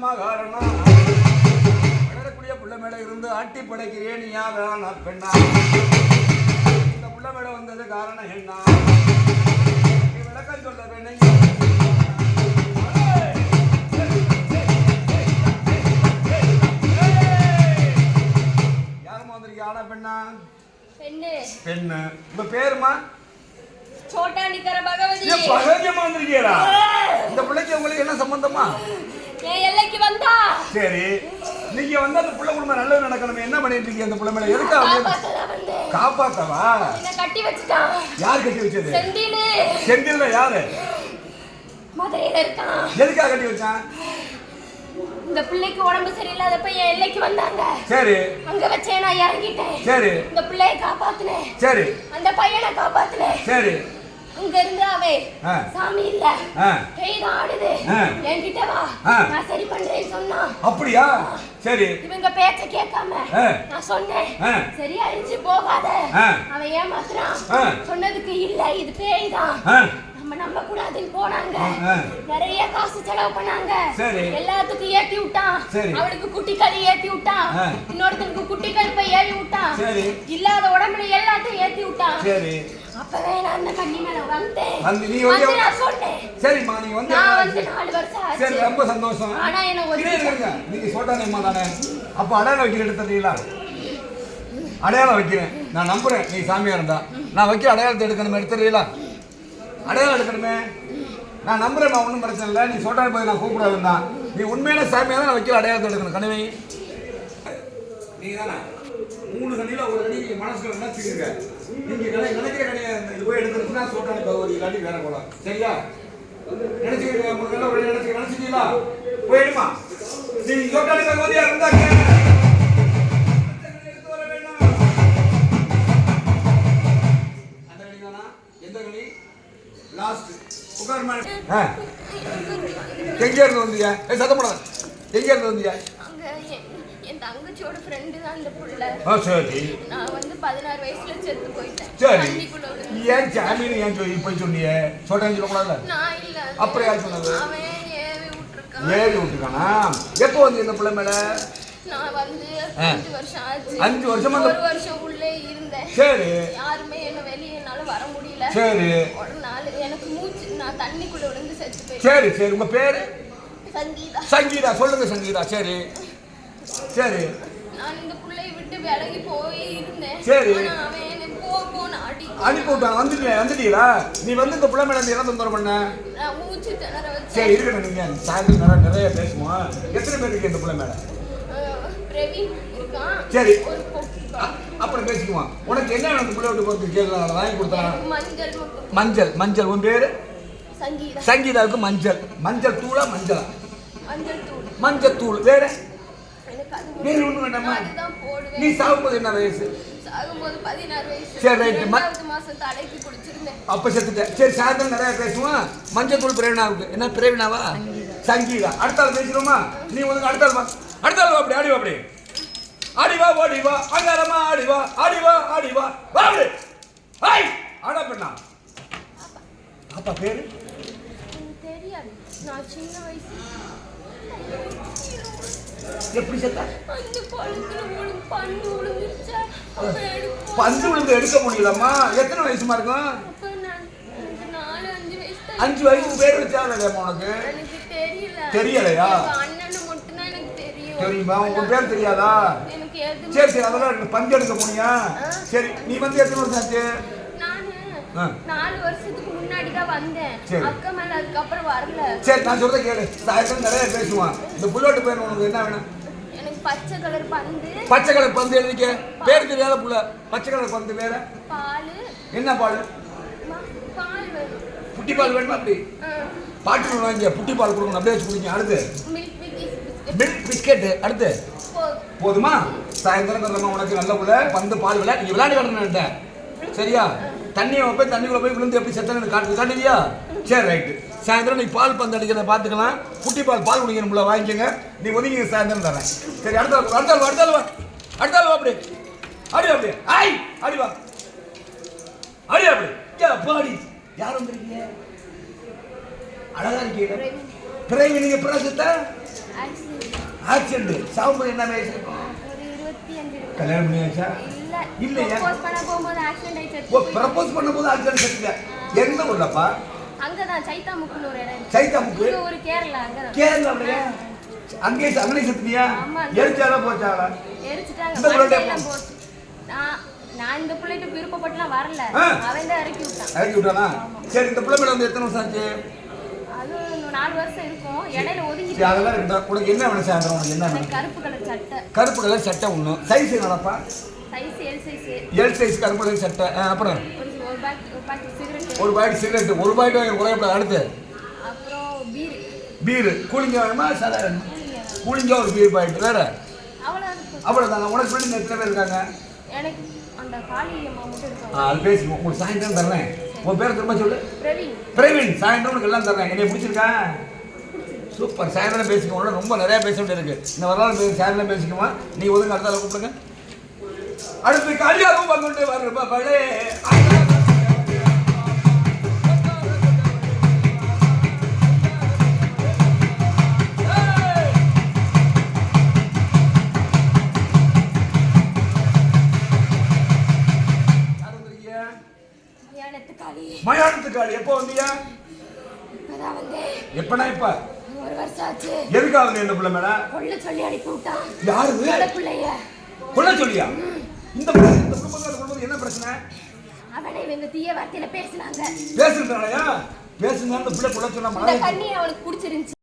காரணம் வளரக்கூடிய புள்ள மேல இருந்து ஆட்டி படைக்கிறேன் யாரான பெண்ணா. இந்த புள்ள மேல வந்தது காரணம் என்ன? நீ விளக்கம் சொல்ல வேணும் வந்திருக்கீங்க ஆனா பெண்ணா. பெண்ணு. பெண்ணு. உங்க பேருமா? சோட்டா நிக்கிற பகவதி பகஜமா வந்திருக்கீங்களா இந்த பிள்ளைக்கு உங்களுக்கு என்ன சம்பந்தமா? என் எல்லைக்கு வந்தா? சரி. நீங்க வந்து அந்த புள்ள குடும்பம் நல்லது நடக்கணும். என்ன பண்ணிட்டு இருக்கீங்க அந்த புள்ள மேல? எதுக்கா வந்தேன் காப்பாத்தவா? என்ன கட்டி வச்சுட்டான். யார் கட்டி வச்சது? செந்திலு. செந்தில்ல யாரு? மதுரையில இருக்கான். எதுக்காக கட்டி வச்சான்? இந்த பிள்ளைக்கு உடம்பு சரியில்லாதப்ப என் எல்லைக்கு வந்தாங்க. சரி. அங்க வச்சே நான் இறங்கிட்டேன். சரி. இந்த பிள்ளைய காப்பாத்துனேன். சரி. அந்த பையனை காப்பாத்துனேன். சரி. அங்க இருந்து அவே ஆ. சாமி இல்ல. பேய் தான் ஆடுது. என்கிட்ட வா. நான் சரி பண்றேன்னு சொன்னா அப்படியா சரி இவங்க பேச்ச கேட்காம. நான் சொன்னேன் ஆ. சரியாயிடுச்சு போகாத. அவன் ஏமாத்துறான். சொன்னதுக்கு இல்ல இது பேய் தான் நம்ம நம்ப கூடாதுன்னு போனாங்க. நிறைய காசு செலவு பண்ணாங்க சரி. எல்லாத்துக்கும் ஏத்தி விட்டான் சரி. அவளுக்கு குட்டி களி ஏத்தி விட்டான். இன்னொருத்தனுக்கு குட்டி கருப்பை ஏறி விட்டான் சரி. இல்லாத உடம்புல எல்லாத்தையும் ஏத்தி விட்டான் சரி அப்பவே நான் அந்த கண்ணி மேல வந்தேன். வந்து நீ வந்து- நான் சொன்னேன். சரிம்மா நீங்க வந்து நான் வந்து நாலு வருஷம் சரி ரொம்ப சந்தோஷம். ஆனா என்ன ஒரு இருங்க. நீங்க தானே. அப்ப அடையாளம் வைக்கிற எடுத்துறீங்களா அடையாளம் வைக்கிறேன். நான் நம்புறேன். நீ சாமியா இருந்தா. நான் வைக்க அடையாளத்தை எடுக்கணும் எடுத்துறீங்களா அடையாளம் எடுக்கணுமே? நான் நம்புறேன் ஒன்றும் பிரச்சனை இல்லை. நீ சோட்டா போய் நான் கூப்பிடாது தான் நீ உண்மையான சாமியா தான் நான் வைக்கிற அடையாளத்தை எடுக்கணும் கனவை. தானே? மூணு கண்ணில ஒரு கணி மனசுல நினைச்சுக்கங்க நீங்க நினை- நினைக்கிற கணியை இது போய் எடுத்துருச்சுன்னா சோட்டானி பகவதி இல்லாட்டி வேற போலாம். சரியா? மூணு கண்ணில் ஒரு நினைச்சு நினைச்சிட்டீங்களா? போயிடுமா நீங்க சோட்டானி பகவதியா இருந்தாங்க. எங்க இருந்து வந்தீங்க ஏய், சத்தம் போடாத. எங்க இருந்து என்- என் தங்கச்சியோட ஃப்ரெண்டு தான் அந்த புள்ள. சரி. நான் வந்து பதினாறு வயசுல செத்து போயிட்டேன். சரி. ஏன் ஜாமீன் ஏன் சொல்லி போய் சொன்னீங்க? சொல்றேன்னு சொல்லக்கூடாதுல நான் இல்ல அப்புறம் யார் சொன்னது? அவன் ஏவி விட்டுருக்கான். ஏறி விட்டுருக்கானா? எப்போ வந்து இந்த பிள்ளை மேல? நான் வந்து. அஞ்சு வருஷம் ஆச்சு. அஞ்சு வருஷமா ஒரு வருஷம் உள்ளே இருந்தேன். சரி. யாருமே என்ன வெளியே என்னால வர முடியல. சரி. ஒரு நாள் எனக்கு மூச்சு நான் தண்ணிக்குள்ள விழுந்து செத்து சரி சரி. உங்க பேரு? சங்கீதா. சங்கீதா. சொல்லுங்க சங்கீதா. சரி. சரி. நான் இந்த புள்ளைய விட்டு விலகி போய் இருந்தேன். சரி. ஆனா அவன் என்னை போ போன்னு அடி. அனுப்பி விட்டான் வந்துட்டீங்க வந்துட்டீங்களா? நீ வந்து இந்த பிள்ளை மேல என்ன தொந்தரவு பண்ண? நான் மூச்சு திணற சரி இருக்கட்டும் நீங்க. சாயந்தரம் நிறைய நிறைய பேசுவோம். எத்தனை பேர் இருக்கு இந்த பிள்ளை மேல? அஹ் பிரவீன் இருக்கான். சரி. ஒரு அப்புறம் பேசிக்குவோம். உனக்கு என்ன பிள்ளை விட்டு போறது கேள்வி வாங்கி கொடுத்தேன் மஞ்சள் மஞ்சள். மஞ்சள் உன் பேரு? சங்கீதா. சங்கீதாவுக்கு மஞ்சள். மஞ்சள் தூளா மஞ்சளா? மஞ்சள் தூள். மஞ்சள் தூள். வேற? வேற ஒண்ணும் வேண்டாமா? நீ சாகும்போது என்ன வயசு. சரி, அப்ப செத்துட்டேன். சாயந்தரம் நிறைய பேசுவோம். மஞ்சள் தூள் பிரேவனாவுக்கு என்ன பிரேவனாவா சங்கீதா. அடுத்த ஆள் பேசுறோமா நீ உனக்கு அடுத்த ஆள் வா. அடுத்த ஆள் வா அப்படி ஆடி வா அப்படி. ஆடி வா ஓடி வா. அங்காரமா ஆடி வா. ஆடி வா ஆடி வா. வா அப்படி. ஹாய்! ஆடா பண்ணா. அப்பா பேரு? தெரியாது. நான் சின்ன வயசு எப்படி செத்தா? அந்த குளத்துல விழு பண்டு விழுந்துருச்சா அப்ப எடுக்கும் பந்து விழுந்து எடுக்க முடியலம்மா. எத்தனை வயசுமா இருக்கும்? அஞ்சு வயசு பேர் வச்சா இல்லையாம்மா உனக்கு? தெரியலையா? தெரியும். உன் பேர் தெரியாதா? சரி சரி அதெல்லாம். பந்து எடுக்க போனியா? சரி நீ வந்து எத்தனை வருஷம் ஆச்சு. நாலு வருஷத்துக்கு முன்னாடி தான் வந்தேன். சரி. அக்கா மேல அதுக்கப்புறம் வரல. சரி நான் சொல்றத கேளு. நிறைய பேசுவான். இந்த புல்லோட்டு பேர் உனக்கு என்ன வேணும்? பச்சை கலர் பந்து. பச்சை கலர் பந்து எழுதிக்க. பேர் தெரியாத புள்ள. பச்சை கலர் பந்து வேற பால். என்ன பால்? பால் வேணும். புட்டி பால் வேணுமா அப்படி? பாட்டு வாங்க புட்டி பால் கொடுக்கணும். அப்படியே வச்சு குடிங்க. அடுத்து. மில்க் பிஸ்கட் அடுத்து. போதும். சாயந்தரம் கொஞ்சமா உனக்கு நல்ல புள்ள. பந்து பால் விளையாட நீ விளையாண்டு காட்டணும் சரியா? தண்ணியை போய் தண்ணிக்குள்ள போய் விழுந்து எப்படி செத்தனு காட்டு காட்டுவியா? சரி ரைட்டு சாயந்தரம் நீ பால் பந்து அடிக்கிறத பார்த்துக்கலாம். குட்டி பால் பால் குடிக்கணும்ல வாங்கிக்கோங்க. நீ ஒதுங்கி சாயந்தரம் தரேன். சரி அடுத்த ஆள், அடுத்த ஆள் வா, அடுத்த ஆள் வா. அப்படி. அடி அப்படி. ஆய் அடி வா. அடி அப்படி. பாடி. யார் வந்திருக்கீங்க? அழகா இருக்கீங்க. பிறகு நீங்க பிரசித்த ஆக்சிடென்ட். சாகும்போது என்ன வயசு. கல்யாணம் பண்ணியாச்சா இல்ல. இல்லையா? ப்ரப்போஸ் பண்ணும்போது ஆக்சிடென்ட் செத்துங்க எந்த ஊர்லப்பா? அங்கதான் சைத்தாமுக்குன்னு ஒரு இடம் இங்க ஒரு கேரளா அங்கதான். கேரளாவிலயா அங்கேயே அங்கனே செத்துனியா ஆமா. எரிச்சாலா போச்சாலா? எரிச்சுட்டாங்க. போச்சு. நான் நான் இந்த பிள்ளைகிட்ட விருப்பப்பட்டுலாம் வரல. அவன் தான் இறக்கி விட்டான். இறக்கி விட்டானா? சரி இந்த பிள்ளை வந்து எத்தனை வருஷம் ஆச்சு? அது நாலு வருஷம் இருக்கும். இடையில சரி ஒதுங்கிட்டு அதெல்லாம் இருக்கட்டும். உனக்கு என்ன வேணும் சாயந்தரம் உனக்கு என்ன கருப்பு கலர் சட்டை. கருப்பு கலர் சட்டை ஒன்று சைஸ் என்னப்பா size L size L size கருப்பு கலர் சட்டை. அப்புறம்? ஒரு பேக் ஒரு பாக்கெட் சிகரெட் ஒரு பாக்கெட் சிகரெட் ஒரு பாக்கெட் வாங்கி உரையப்படாது அடுத்து. பீர். பீர். கூலிங்கா வேணுமா? சாதா வேணுமா? கூலிங்கா ஒரு பீர் பாக்கெட் வேற? அவ்வளோதாங்க உனக்கு ஃப்ரெண்டு எத்தனை பேர் இருக்காங்க? அது பேசிக்குவோம் உங்களுக்கு சாயந்தரம் தர்றேன் உன் பேர் திரும்ப சொல்லு. பிரவீன். சாயந்தரம் உனக்கு எல்லாம் தர்றேன் என்னை பிடிச்சிருக்கா? சூப்பர். சாயந்தரம் பேசிக்குவோம் ரொம்ப நிறைய பேச வேண்டியது இருக்கு இந்த வரலாறு பேசி சாயந்தரம் பேசிக்குவோம் நீ ஒதுங்க அடுத்த கூப்பிடுங்க. அடுத்து கல்யாணம் பங்குண்டு வருபவளே. ஏனத்து காளி மயானத்துக்காடு எப்போ வந்தியா எப்பனா இப்ப? ஒரு வருஷம் ஆச்சு. எதுக்காக வந்து இந்த பிள்ளை மேல? கொள்ள சொல்லி அனுப்பி விட்டான் யாரு? கொள்ள பிள்ளைய. கொல்ல சொல்லியா? இந்த இந்த குடும்பத்தார் குடும்பம் என்ன பிரச்சனை? அவனை இவங்க தீய வார்த்தையில பேசினாங்க. பேசுங்க அந்த பிள்ளை கொல்ல சொன்னா கண்ணி அவனுக்கு பிடிச்சிருந்துச்சு.